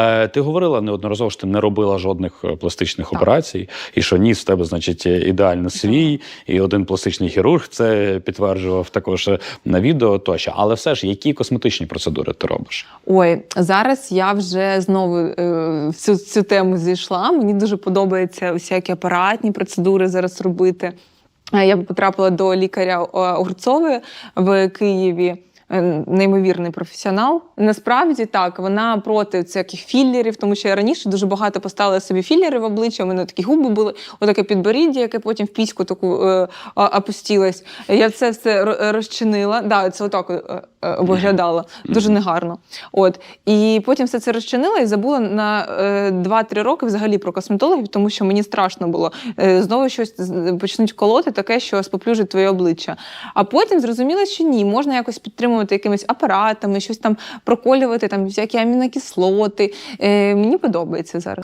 Е, Ти говорила неодноразово, що ти не робила жодних е, пластичних операцій, і що ніс в тебе, значить, ідеально свій, і один пластичний хірург це підтверджував також е, на відео тощо. Але все ж, які косметичні процедури ти робиш? Ой, зараз я вже знову е, в цю, цю тему зійшла. Мені дуже подобається всякі апаратні процедури зараз робити. Я потрапила до лікаря Огурцової в Києві. Е, Неймовірний професіонал. Насправді так, вона проти всяких філерів, тому що я раніше дуже багато поставила собі філери в обличчя. У мене такі губи були, отаке підборіддя, яке потім в піську таку е, опустилось. Я це все розчинила. Да, це отак е, е, дуже негарно. От і потім все це розчинила і забула на е, 2-3 роки взагалі про косметологів, тому що мені страшно було. Е, знову щось почнуть колоти, таке, що споплюжить твоє обличчя. А потім зрозуміла, що ні, можна якось підтримувати якимись апаратами, щось там проколювати, там всякі амінокислоти. Е, мені подобається зараз.